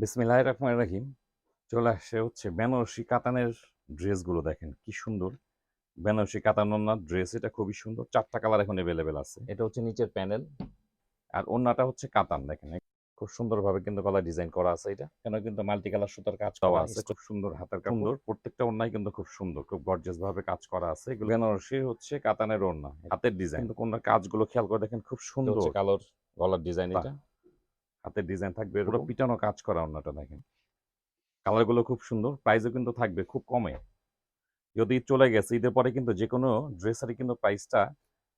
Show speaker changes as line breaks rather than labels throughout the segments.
বিসমিল্লাহ রহমান রাহিম। চলে আসছে হচ্ছে বেনারসি কাতানের ড্রেসগুলো দেখেন কি সুন্দর। বেনারসি কাতান ওনার ড্রেস এটা খুবই সুন্দর। চারটা কালার এখন অ্যাভেলেবেল আছে। এটা হচ্ছে নিচের প্যানেল। আর ওন্নাটা হচ্ছে কাতান দেখেন। খুব সুন্দরভাবে কিন্তু গলা ডিজাইন করা আছে এটা। কেন কিন্তু মাল্টি কালার সুতার কাজ করা আছে। খুব সুন্দর হাতের কাজ সুন্দর প্রত্যেকটা ওন্নাই কিন্তু খুব সুন্দর খুব গর্জিয়াস ভাবে কাজ করা আছে। এগুলো বেনারসি হচ্ছে কাতানের ওন্না হাতের ডিজাইন। কিন্তু ওনার কাজগুলো খেয়াল করে দেখেন খুব সুন্দর। কালোর গলার ডিজাইন এটা। হাতের ডিজাইন থাকবে পুরো পিটানো কাজ করা অন্যটা দেখেন। কালারগুলো খুব সুন্দর প্রাইসও কিন্তু থাকবে খুব কমে। যদি চলে গেছে ঈদের পরে কিন্তু যে কোনো ড্রেসারই কিন্তু প্রাইসটা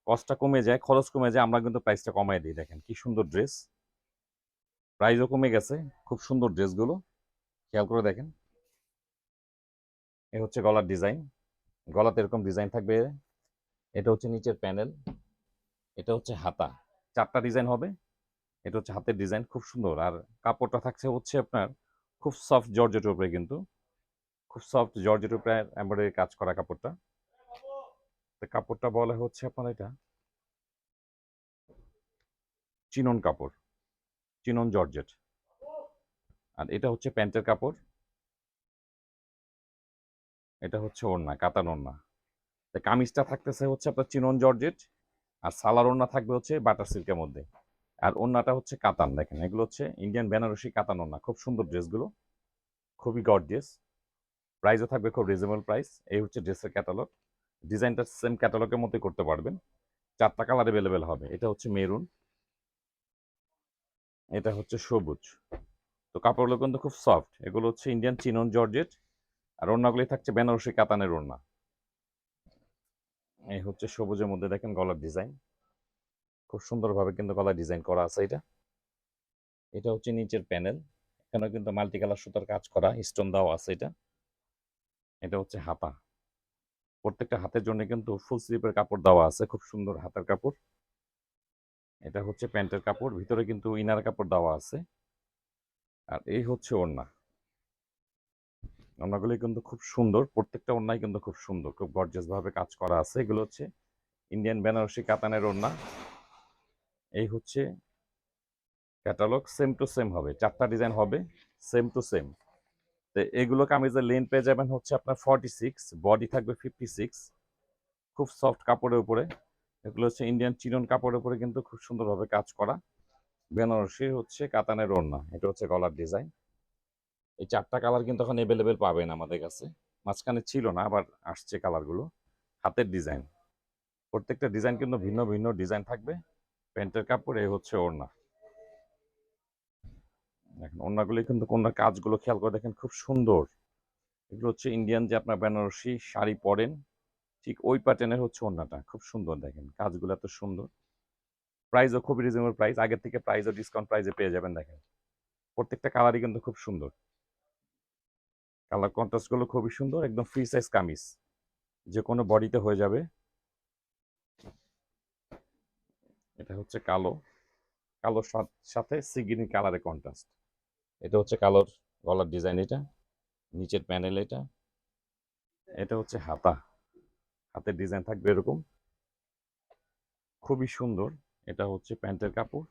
কস্টটা কমে যায় খরচ কমে যায় আমরা কিন্তু প্রাইসটা কমাই দিই দেখেন। কি সুন্দর ড্রেস প্রাইসও কমে গেছে খুব সুন্দর ড্রেসগুলো খেয়াল করে দেখেন। এ হচ্ছে গলার ডিজাইন গলাতে এরকম ডিজাইন থাকবে। এটা হচ্ছে নিচের প্যানেল এটা হচ্ছে হাতা। চারটা ডিজাইন হবে। এটা হচ্ছে হাতের ডিজাইন খুব সুন্দর। আর কাপড়টা থাকছে হচ্ছে আপনার খুব সফট জর্জেটের উপরে কিন্তু। খুব সফট জর্জেটের উপরে এমব্রয়ডারি কাজ করা কাপড়টা। তো কাপড়টা বলা হচ্ছে আপনার এটা চিনন কাপড়। চিনন জর্জেট আর এটা হচ্ছে প্যান্টের কাপড়। এটা হচ্ছে ওড়না, কাতান ওড়না। কামিজটা থাকতেছে হচ্ছে আপনার চিনন জর্জেট আর সালার ওড়না থাকবে হচ্ছে বাটার সিল্কের মধ্যে। আর ওড়নাটা হচ্ছে কাতান, দেখেন। এগুলো হচ্ছে ইন্ডিয়ান বেনারসি কাতান ওড়না। খুব সুন্দর ড্রেসগুলো। খুবই গর্জিয়াস প্রাইসও থাকবে খুব রিজনেবল প্রাইস এই হচ্ছে ড্রেসের ক্যাটালগ ডিজাইনটা সেম ক্যাটালগের মধ্যে করতে পারবেন। চারটা কালার অ্যাভেলেবেল হবে। এটা হচ্ছে মেরুন এটা হচ্ছে সবুজ। তো কাপড়গুলো কিন্তু খুব সফট এগুলো হচ্ছে ইন্ডিয়ান চিনন জর্জেট আর ওড়নাগুলি থাকছে বেনারসি কাতানের ওড়না। এই হচ্ছে সবুজের মধ্যে দেখেন গলার ডিজাইন খুব সুন্দরভাবে কিন্তু গলার ডিজাইন করা আছে এটা। এটা হচ্ছে নিচের প্যানেল এখানেও কিন্তু মাল্টি কালার সুতার কাজ করা স্টোন দেওয়া আছে এটা। এটা হচ্ছে হাতা। প্রত্যেকটা হাতের জন্য কিন্তু ফুল স্লিপের কাপড় দেওয়া আছে, খুব সুন্দর হাতের কাপড়। এটা হচ্ছে প্যান্টের কাপড়, ভিতরে কিন্তু ইনার কাপড় দেওয়া আছে। আর এই হচ্ছে ওড়না। ওড়নাগুলি কিন্তু খুব সুন্দর, প্রত্যেকটা ওড়নাই কিন্তু খুব সুন্দর, খুব গর্জিয়াস ভাবে কাজ করা আছে। এগুলো হচ্ছে ইন্ডিয়ান বেনারসি কাতানের ওড়না। এই হচ্ছে ক্যাটালগ সেম টু সেম হবে। চারটা ডিজাইন হবে সেম টু সেম তো এগুলো কামিজের লেন পেয়ে যাবেন হচ্ছে আপনার ফর্টি সিক্স বডি থাকবে ফিফটি সিক্স খুব সফট কাপড়ের উপরে। এগুলো হচ্ছে ইন্ডিয়ান চিনন কাপড়ের উপরে কিন্তু খুব সুন্দরভাবে কাজ করা। বেনারসি হচ্ছে কাতানের ওড়না, এটা হচ্ছে গলার ডিজাইন এই চারটা কালার কিন্তু এখন অ্যাভেলেবেল পাবেন আমাদের কাছে। মাঝখানে ছিল না, আবার আসছে কালারগুলো হাতের ডিজাইন প্রত্যেকটা ডিজাইন কিন্তু ভিন্ন ভিন্ন ডিজাইন থাকবে। প্যান্টের কাপড়, এই হচ্ছে ওড়না। দেখেন, ওড়নাগুলি কিন্তু কোনার কাজগুলো, খেয়াল করে দেখেন, খুব সুন্দর। এগুলো হচ্ছে ইন্ডিয়ান যে আপনার বেনারসি শাড়ি পরেন, ঠিক ওই প্যাটার্নের হচ্ছে ওড়নাটা, খুব সুন্দর দেখেন, কাজগুলো এত সুন্দর। প্রাইসও খুব রিজনেবল প্রাইস আগের থেকে প্রাইসও ডিসকাউন্ট প্রাইসে পেয়ে যাবেন দেখেন। প্রত্যেকটা কালারই কিন্তু খুব সুন্দর। কালার কন্ট্রাস্টগুলো খুবই সুন্দর, একদম ফ্রি সাইজ কামিজ। যে কোনো বডিতে হয়ে যাবে। এটা হচ্ছে কালো। কালোর সাথে সিগিনি কালারের কন্ট্রাস্ট এটা হচ্ছে কালোর গলার ডিজাইন এটা, নিচের প্যানেল এটা। এটা হচ্ছে হাতা। হাতের ডিজাইন থাকবে এরকম। খুবই সুন্দর। এটা হচ্ছে প্যান্টের কাপড়।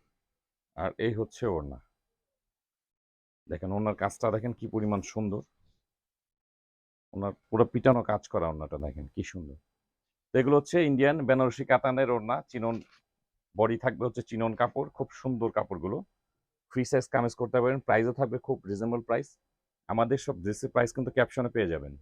আর এই হচ্ছে ওড়না। দেখেন ওনার কাজটা দেখেন কি পরিমাণ সুন্দর। ওনার পুরো পিটানো কাজ করা ওড়নাটা দেখেন কি সুন্দর। এগুলো হচ্ছে ইন্ডিয়ান বেনারসি কাতানের ওড়না। চিনন বডি থাকবে হচ্ছে চিনন কাপড়, খুব সুন্দর কাপড়গুলো। ফ্রি সাইজ কামেজ করতে পারেন প্রাইসও থাকবে খুব রিজনেবল প্রাইস আমাদের সব ড্রেসের প্রাইস কিন্তু ক্যাপশনে পেয়ে যাবেন।